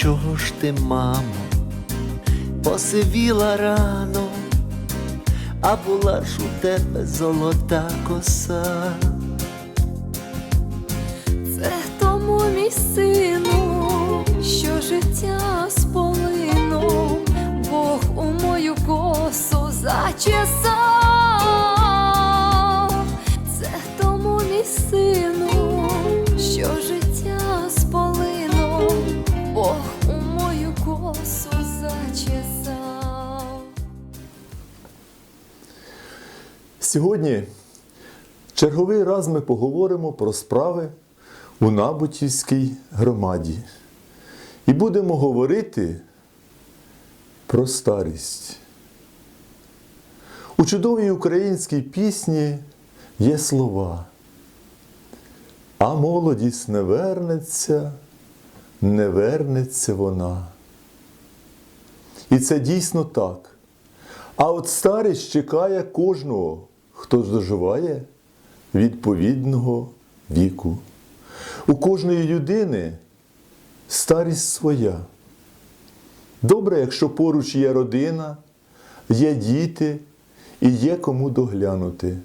Чого ж ти, мамо, посивіла рано, а була ж у тебе золота коса. Сьогодні черговий раз ми поговоримо про справи у Набутівській громаді. І будемо говорити про старість. У чудовій українській пісні є слова. А молодість не вернеться, не вернеться вона. І це дійсно так. А от старість чекає кожного, хто доживає відповідного віку. У кожної людини старість своя. Добре, якщо поруч є родина, є діти і є кому доглянути.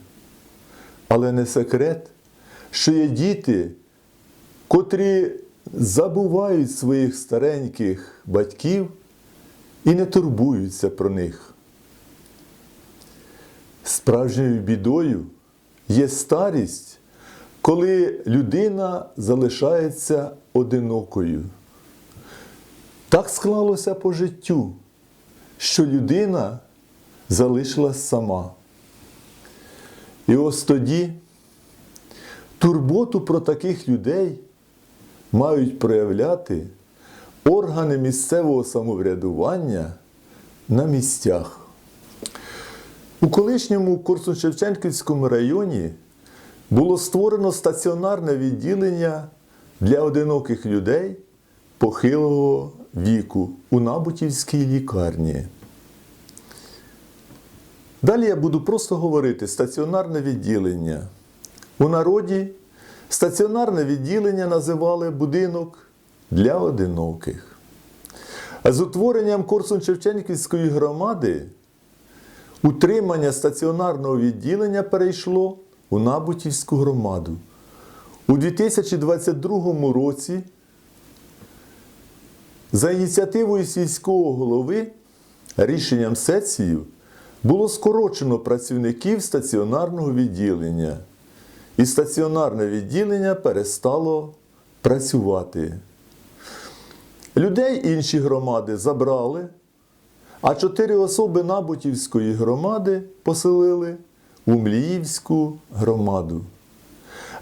Але не секрет, що є діти, котрі забувають своїх стареньких батьків і не турбуються про них. Справжньою бідою є старість, коли людина залишається одинокою. Так склалося по життю, що людина залишилась сама. І ось тоді турботу про таких людей мають проявляти органи місцевого самоврядування на місцях. У колишньому Корсун-Шевченківському районі було створено стаціонарне відділення для одиноких людей похилого віку у Набутівській лікарні. Далі я буду просто говорити стаціонарне відділення. У народі стаціонарне відділення називали будинок для одиноких. А з утворенням Корсун-Шевченківської громади утримання стаціонарного відділення перейшло у Набутівську громаду. У 2022 році за ініціативою сільського голови рішенням сесії було скорочено працівників стаціонарного відділення, і стаціонарне відділення перестало працювати. Людей інші громади забрали, а чотири особи Набутівської громади поселили у Мліївську громаду.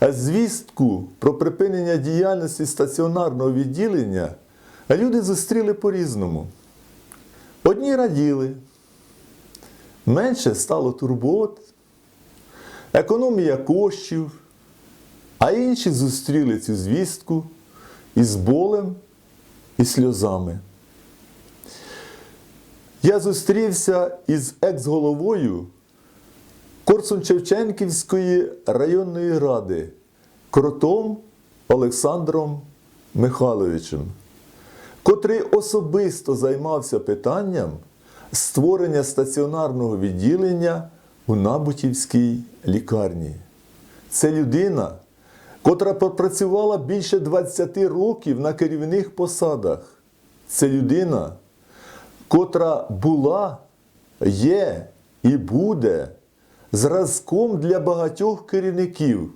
Звістку про припинення діяльності стаціонарного відділення люди зустріли по-різному. Одні раділи, менше стало турбот, економія коштів, а інші зустріли цю звістку із болем і сльозами. Я зустрівся із екс-головою Корсун-Шевченківської районної ради Кротом Олександром Михайловичем, котрий особисто займався питанням створення стаціонарного відділення у Набутівській лікарні. Це людина, котра попрацювала більше 20 років на керівних посадах. Це людина, котра була, є і буде зразком для багатьох керівників.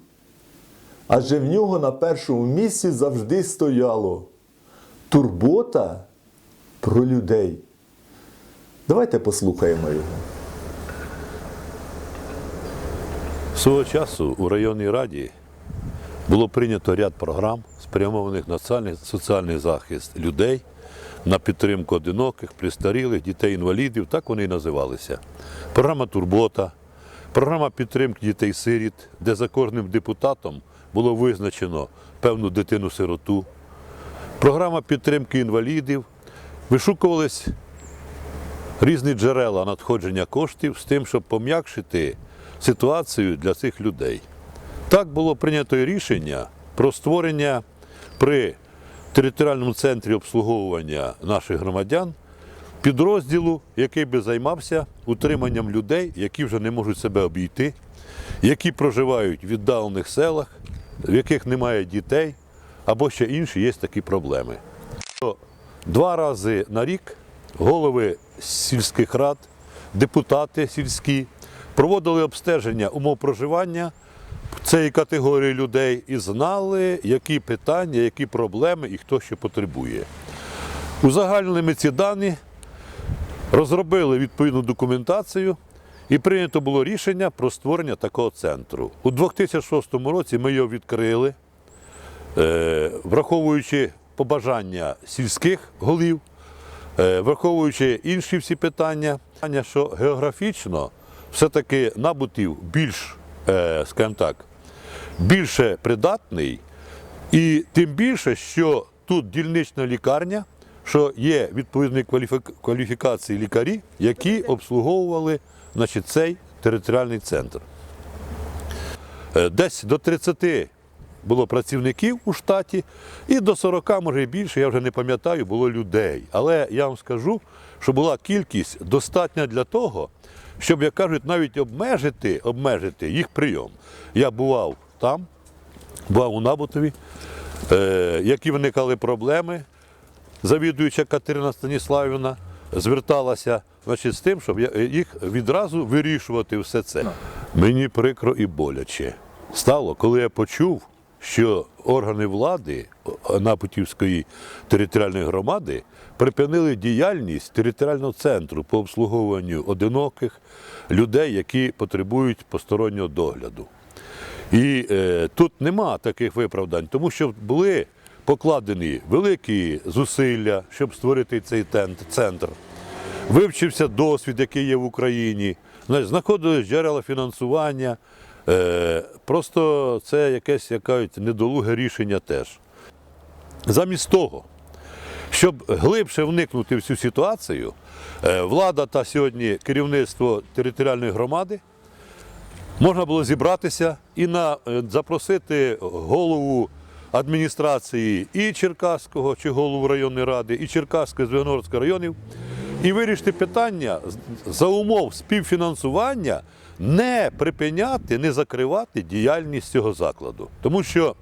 Адже в нього на першому місці завжди стояло турбота про людей. Давайте послухаємо його. Свого часу у районній раді було прийнято ряд програм, спрямованих на соціальний, захист людей, на підтримку одиноких, пристарілих, дітей-інвалідів, так вони і називалися. Програма Турбота, програма підтримки дітей-сиріт, де за кожним депутатом було визначено певну дитину-сироту. Програма підтримки інвалідів. Вишукувались різні джерела надходження коштів з тим, щоб пом'якшити ситуацію для цих людей. Так було прийнято рішення про створення при територіальному центрі обслуговування наших громадян підрозділу, який би займався утриманням людей, які вже не можуть себе обійти, які проживають в віддалених селах, в яких немає дітей, або ще інші є такі проблеми. Два рази на рік голови сільських рад, депутати сільські проводили обстеження умов проживання цієї категорії людей і знали, які питання, які проблеми і хто що потребує. Узагальнили ми ці дані, розробили відповідну документацію і прийнято було рішення про створення такого центру. У 2006 році ми його відкрили, е, враховуючи побажання сільських голів, е, враховуючи інші всі питання, питання, що географічно все-таки набутів більш, е, скажімо так, більше придатний, і тим більше, що тут дільнична лікарня, що є відповідні кваліфікації лікарі, які обслуговували значить, цей територіальний центр. Е, Десь до 30 було працівників у штаті, і до 40, може і більше, я вже не пам'ятаю, було людей. Але я вам скажу, що була кількість достатня для того, щоб, як кажуть, навіть обмежити, обмежити їх прийом. Я бував там, бував у Набутові, е, які виникали проблеми. Завідуюча Катерина Станіславівна зверталася значить, з тим, щоб їх відразу вирішувати все це. Мені прикро і боляче стало, коли я почув, що органи влади Напутівської територіальної громади припинили діяльність територіального центру по обслуговуванню одиноких людей, які потребують постороннього догляду. І е, тут нема таких виправдань, тому що були покладені великі зусилля, щоб створити цей центр. Вивчився досвід, який є в Україні, знаходились джерела фінансування. Е, просто це якесь як кажуть, недолуге рішення теж. Замість того, щоб глибше вникнути в цю ситуацію, е, влада та сьогодні керівництво територіальної громади можна було зібратися і на, е, запросити голову адміністрації і Черкаського, чи голову районної ради, і Черкаського, і Звенигородського районів, і вирішити питання за умов співфінансування не припиняти, не закривати діяльність цього закладу. Тому що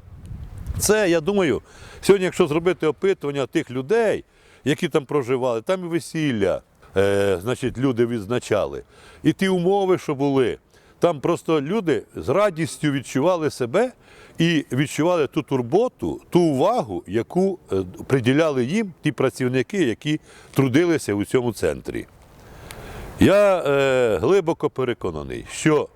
це, я думаю, сьогодні, якщо зробити опитування тих людей, які там проживали, там і весілля, е, значить, люди відзначали. І ті умови, що були, там просто люди з радістю відчували себе і відчували ту турботу, ту увагу, яку е, приділяли їм ті працівники, які трудилися у цьому центрі. Я е, глибоко переконаний, що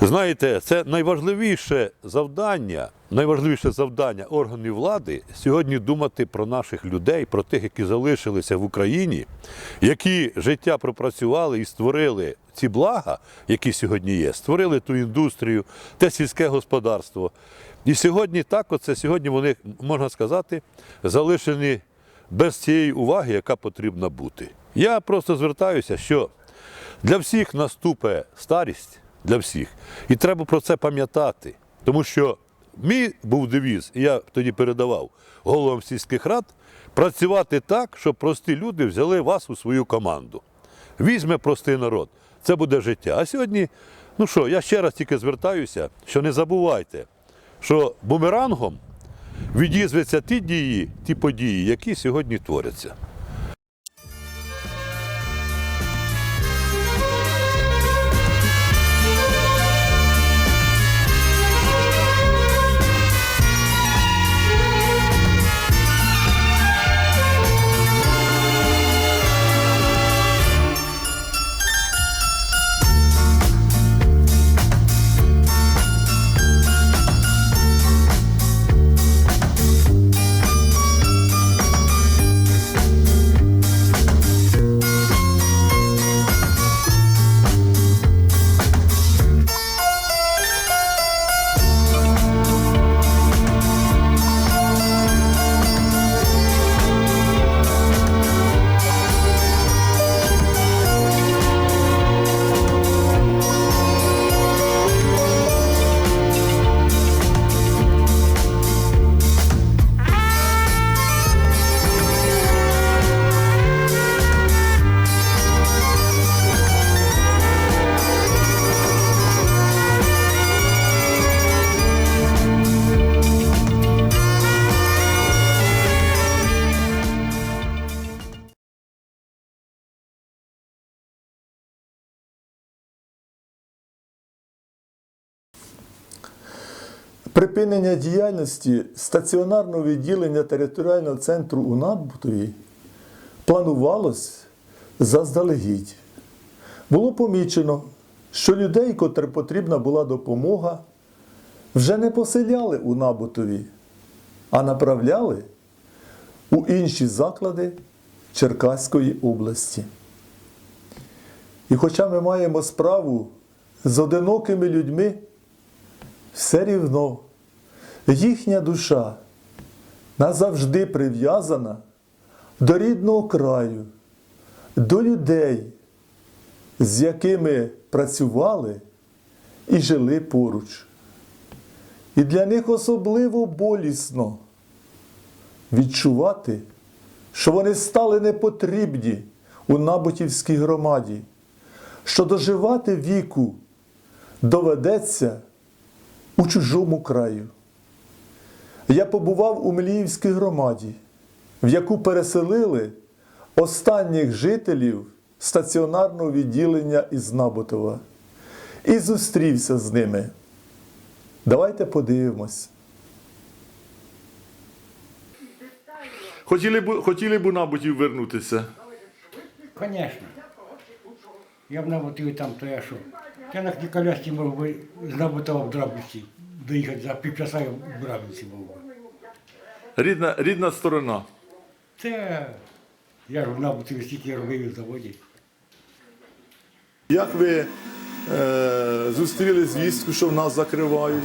Знаєте, це найважливіше завдання, найважливіше завдання органів влади сьогодні думати про наших людей, про тих, які залишилися в Україні, які життя пропрацювали і створили ці блага, які сьогодні є, створили ту індустрію, те сільське господарство. І сьогодні так, оце сьогодні вони, можна сказати, залишені без цієї уваги, яка потрібна бути. Я просто звертаюся, що для всіх наступе старість, для всіх. І треба про це пам'ятати. Тому що мій був девіз, і я тоді передавав головам сільських рад, працювати так, щоб прості люди взяли вас у свою команду. Візьме простий народ, це буде життя. А сьогодні, ну що, я ще раз тільки звертаюся, що не забувайте, що бумерангом відізветься ті дії, ті події, які сьогодні творяться. Припинення діяльності стаціонарного відділення територіального центру у Набутові планувалось заздалегідь. Було помічено, що людей, котрим потрібна була допомога, вже не поселяли у Набутові, а направляли у інші заклади Черкаської області. І хоча ми маємо справу з одинокими людьми, все рівно їхня душа назавжди прив'язана до рідного краю, до людей, з якими працювали і жили поруч. І для них особливо болісно відчувати, що вони стали непотрібні у Набутівській громаді, що доживати віку доведеться у чужому краю. Я побував у Мліївській громаді, в яку переселили останніх жителів стаціонарного відділення із Набутова і зустрівся з ними. Давайте подивимось. Хотіли б, хотіли б у Набутів вернутися. Конечно. Я б намотив там, то я що. Я на тій колясці мог би з Набутова в Драбівці доїхати за півчаса я в Драбівці був. Рідна, рідна сторона. Це я ж в Набутові стільки робив у заводі. Як ви е, зустріли звістку, що в нас закривають?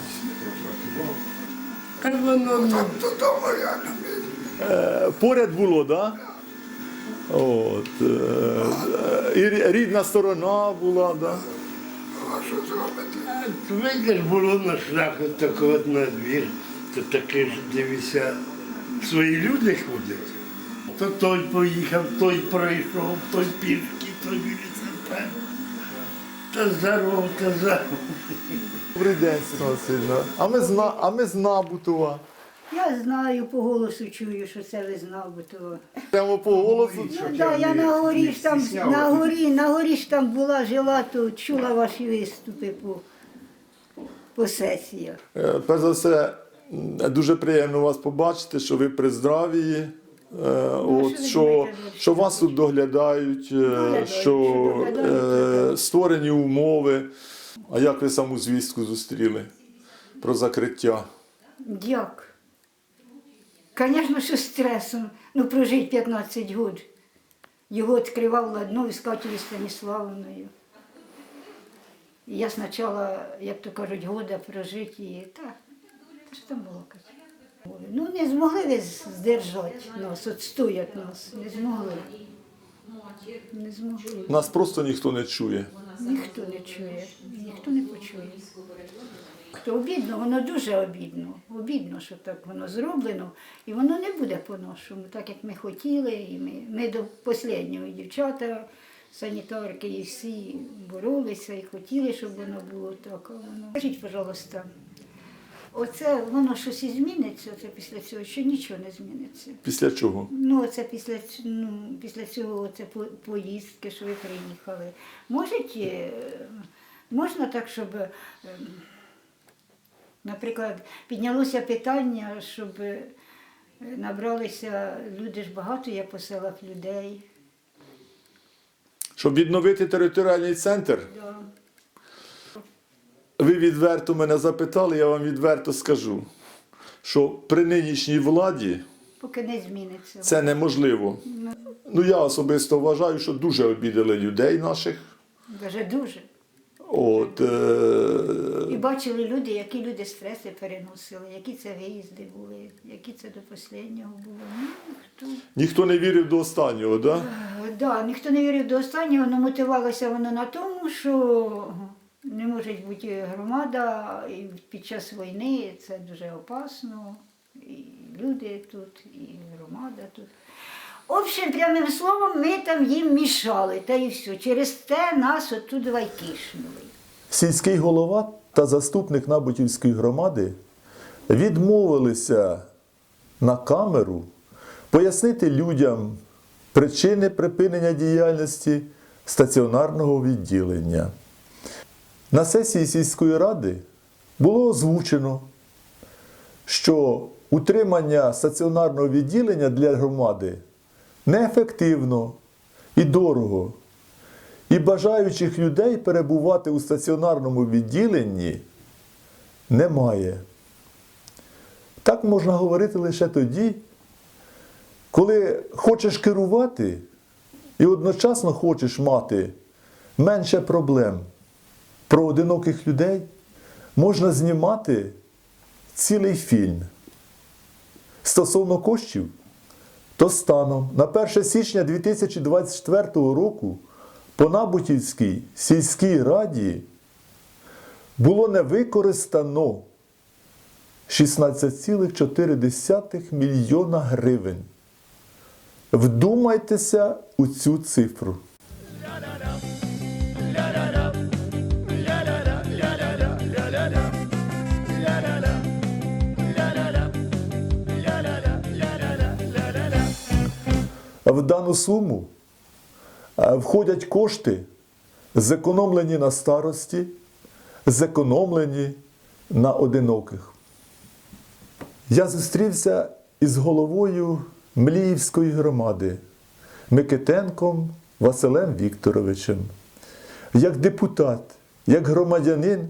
Как воно Е, поряд було, так? Да? От, е, і рідна сторона була, да? Видиш, було на шляху так от на двір, то таке ж дивися, свої люди ходять. То той поїхав, той пройшов, той пішки, той велосипед. Та здоров, та здоров. Добрий день, Васильівна. А ми зна, а ми з Набутова. Я знаю, по голосу чую, що це ви знав би того. Прямо по голосу. Ну, да, я на горі ж там, на горі, на горі ж там була, жила, то чула ваші виступи по, по сесіях. Е, Перш за все, м, дуже приємно вас побачити, що ви при здравії. е, От, що ви що, думаєте, що вас тут доглядають, е, Доглядають, що що доглядають, е, створені умови. А як ви саму звістку зустріли про закриття? Як? Звісно, що стресом. Ну, прожить 15 років. Його відкривав ладно Катєю Станіславовною. І я спочатку, як то кажуть, года прожити і так. Що там було Катя? Ну, не змогли ви здержати нас, відстояти нас. Не змогли. Не змогли. Нас просто ніхто не чує. Ніхто не чує, ніхто не почує. То обідно, воно дуже обідно. Обідно, що так воно зроблено, і воно не буде по-нашому, так як ми хотіли. І ми, ми до останнього дівчата, санітарки, і всі боролися і хотіли, щоб воно було так. Воно... Скажіть, пожалуйста, оце воно щось і зміниться оце після цього, що нічого не зміниться. Після чого? Ну, це після, ну, після цього це по- поїздки, що ви приїхали. Можуть, е, можна так, щоб, е, наприклад, піднялося питання, щоб е, набралися люди ж багато є по селах людей. Щоб відновити територіальний центр, Да. ви відверто мене запитали, я вам відверто скажу, що при нинішній владі Поки не зміниться. це неможливо. Ну, я особисто вважаю, що дуже обідали людей наших. Дуже дуже. От, е- І бачили люди, які люди стреси переносили, які це виїзди були, які це до останнього було. Ну, хто. ніхто не вірив до останнього, да? Е, Да, ніхто не вірив до останнього, але мотивувалося воно на тому, що не може бути громада і під час війни це дуже опасно. І люди тут, і громада тут. Общем, прямим словом, ми там їм мішали, та і все. Через те нас оттуда й кишнули. Сільський голова та заступник Набутівської громади відмовилися на камеру пояснити людям причини припинення діяльності стаціонарного відділення. На сесії сільської ради було озвучено, що утримання стаціонарного відділення для громади неефективно і дорого. І бажаючих людей перебувати у стаціонарному відділенні немає. Так можна говорити лише тоді, коли хочеш керувати і одночасно хочеш мати менше проблем про одиноких людей, можна знімати цілий фільм. Стосовно коштів, то станом на 1 січня 2024 року по Набутівській сільській раді було не використано 16,4 мільйона гривень. Вдумайтеся у цю цифру. В дану суму входять кошти, зекономлені на старості, зекономлені на одиноких. Я зустрівся із головою Мліївської громади Микитенком Василем Вікторовичем. Як депутат, як громадянин,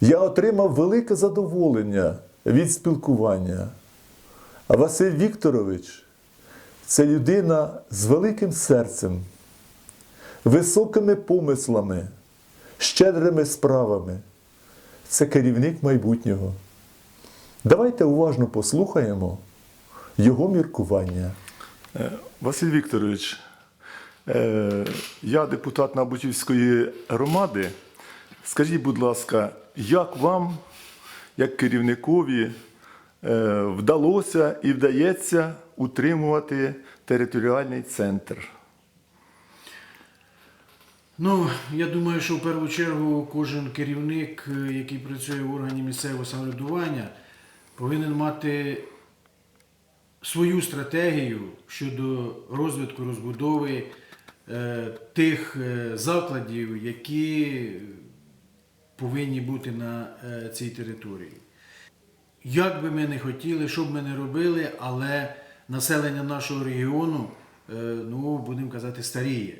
я отримав велике задоволення від спілкування. Василь Вікторович це людина з великим серцем, високими помислами, щедрими справами. Це керівник майбутнього. Давайте уважно послухаємо його міркування. Василь Вікторович, е, я депутат Набутівської громади. Скажіть, будь ласка, як вам, як керівникові, е, вдалося і вдається утримувати територіальний центр? Ну, я думаю, що в першу чергу кожен керівник, е, який працює в органі місцевого самоврядування, повинен мати свою стратегію щодо розвитку, розбудови е, тих е, закладів, які повинні бути на е, цій території. Як би ми не хотіли, що б ми не робили, але населення нашого регіону, е, ну, будемо казати, старіє.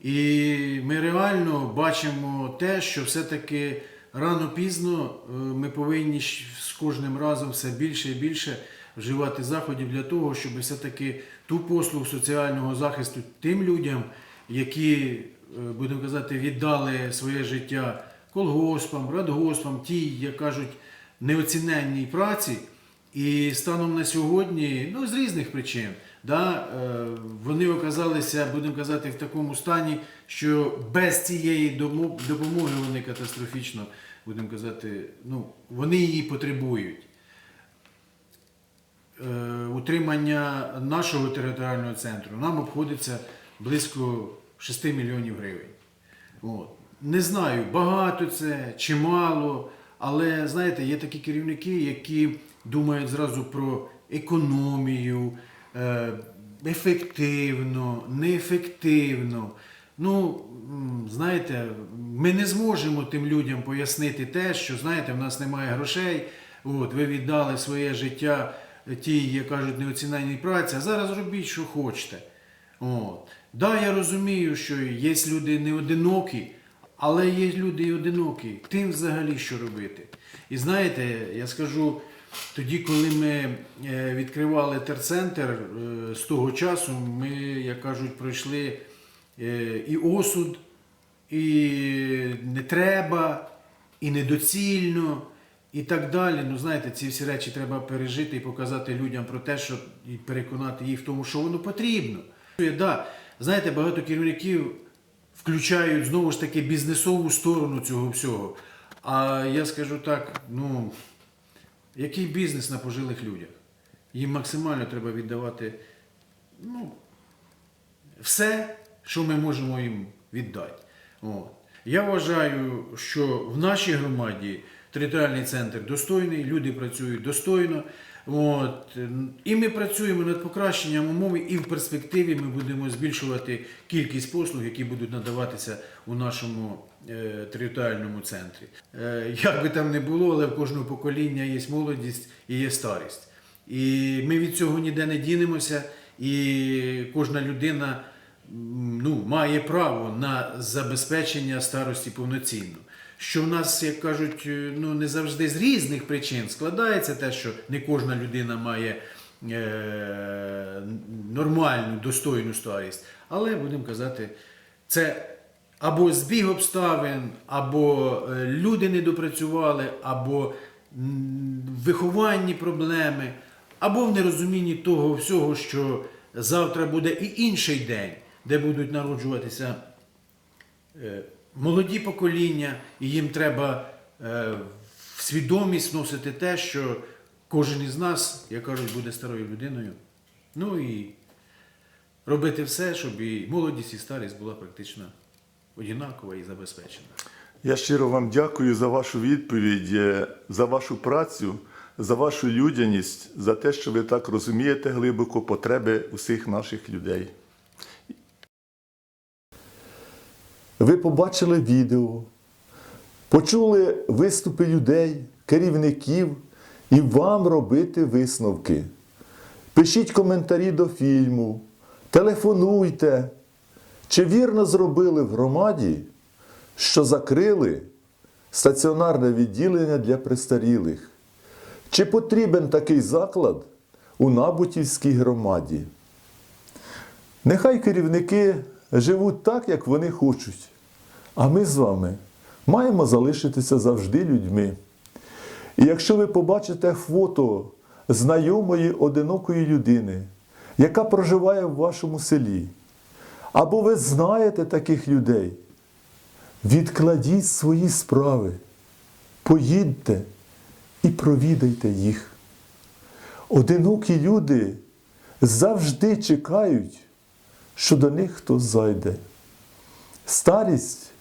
І ми реально бачимо те, що все-таки рано-пізно е, ми повинні з кожним разом все більше і більше вживати заходів для того, щоб все-таки ту послугу соціального захисту тим людям, які, е, будемо казати, віддали своє життя колгоспам, радгоспам, ті, як кажуть, неоціненній праці, і станом на сьогодні, ну з різних причин, да, е, вони оказалися, будемо казати, в такому стані, що без цієї допомоги вони катастрофічно, будемо казати, ну, вони її потребують. Е, Утримання нашого територіального центру нам обходиться близько 6 мільйонів гривень. От. Не знаю, багато це чи мало, але знаєте, є такі керівники, які думають зразу про економію, е, ефективно, неефективно. Ну, знаєте, ми не зможемо тим людям пояснити те, що знаєте, в нас немає грошей. От, ви віддали своє життя тій, як кажуть, неоціненній праці, а зараз робіть, що хочете. От. Да, я розумію, що є люди не одинокі, але є люди і одинокі. Тим взагалі що робити. І знаєте, я скажу, тоді, коли ми е, відкривали терцентр, е, з того часу ми, як кажуть, пройшли е, і осуд, і не треба, і недоцільно, і так далі. Ну, знаєте, ці всі речі треба пережити і показати людям про те, що і переконати їх в тому, що воно потрібно. Да, знаєте, багато керівників включають знову ж таки бізнесову сторону цього всього. А я скажу так, ну, який бізнес на пожилих людях? Їм максимально треба віддавати ну, все, що ми можемо їм віддати. От. Я вважаю, що в нашій громаді територіальний центр достойний, люди працюють достойно. От. І ми працюємо над покращенням умов, і в перспективі ми будемо збільшувати кількість послуг, які будуть надаватися у нашому е, територіальному центрі. Е, як би там не було, але в кожного покоління є молодість і є старість. І ми від цього ніде не дінемося, і кожна людина ну, має право на забезпечення старості повноцінно. Що в нас, як кажуть, е, ну не завжди з різних причин складається те, що не кожна людина має е, нормальну, достойну старість. Але будемо казати, це або збіг обставин, або е, люди не допрацювали, або вихованні проблеми, або в нерозумінні того всього, що завтра буде і інший день, де будуть народжуватися е, молоді покоління, і їм треба е, в свідомість вносити те, що кожен із нас, як кажуть, буде старою людиною. Ну і робити все, щоб і молодість, і старість була практично однакова і забезпечена. Я щиро вам дякую за вашу відповідь, е, за вашу працю, за вашу людяність, за те, що ви так розумієте глибоко потреби усіх наших людей. Ви побачили відео, почули виступи людей, керівників і вам робити висновки. Пишіть коментарі до фільму, телефонуйте. Чи вірно зробили в громаді, що закрили стаціонарне відділення для престарілих? Чи потрібен такий заклад у Набутівській громаді? Нехай керівники живуть так, як вони хочуть, а ми з вами маємо залишитися завжди людьми. І якщо ви побачите фото знайомої одинокої людини, яка проживає в вашому селі, або ви знаєте таких людей, відкладіть свої справи, поїдьте і провідайте їх. Одинокі люди завжди чекають, що до них хтось зайде. Старість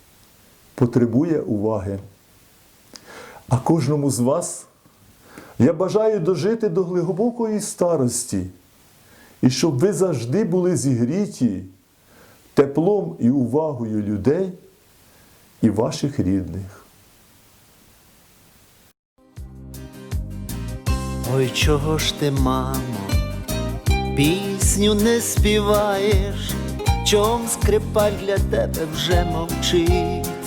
потребує уваги. А кожному з вас я бажаю дожити до глибокої старості, і щоб ви завжди були зігріті теплом і увагою людей і ваших рідних. Ой, чого ж ти, мамо, пісню не співаєш, чом скрипаль для тебе вже мовчить.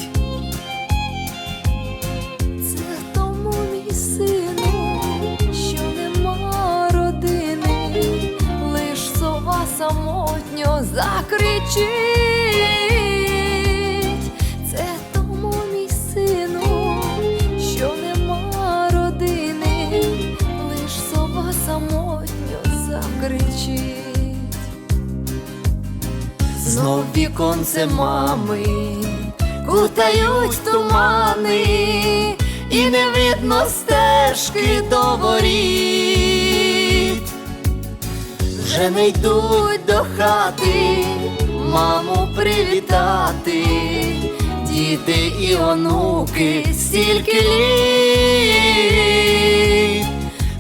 Закричить. Це тому мій сину, що нема родини, лиш сова самотньо закричить. Знов віконце мами кутають тумани, і не видно стежки до воріт. Вже не йдуть до хати, маму привітати, діти і онуки стільки літ.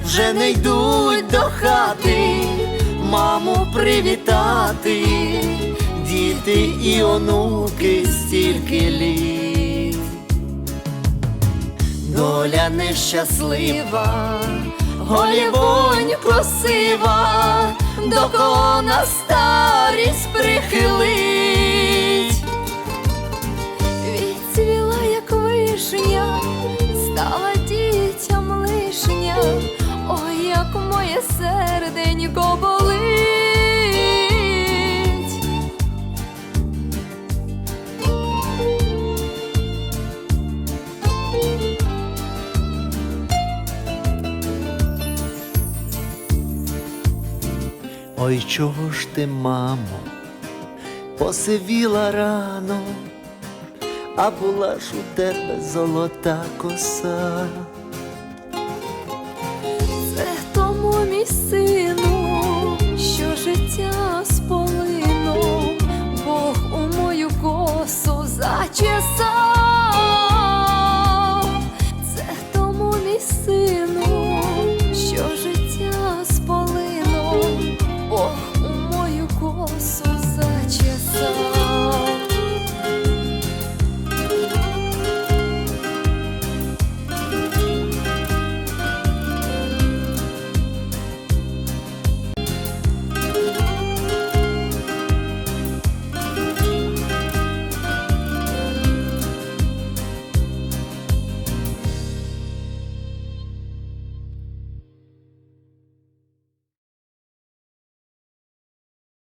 Вже не йдуть до хати, маму привітати, діти і онуки стільки літ. Доля нещаслива, голівонь красива, до кого на старість прихилить. Відцвіла, як вишня, стала дітям лишня, ой, як моє серденько Ой, чого ж ти, мамо, посивіла рано, а була ж у тебе золота коса.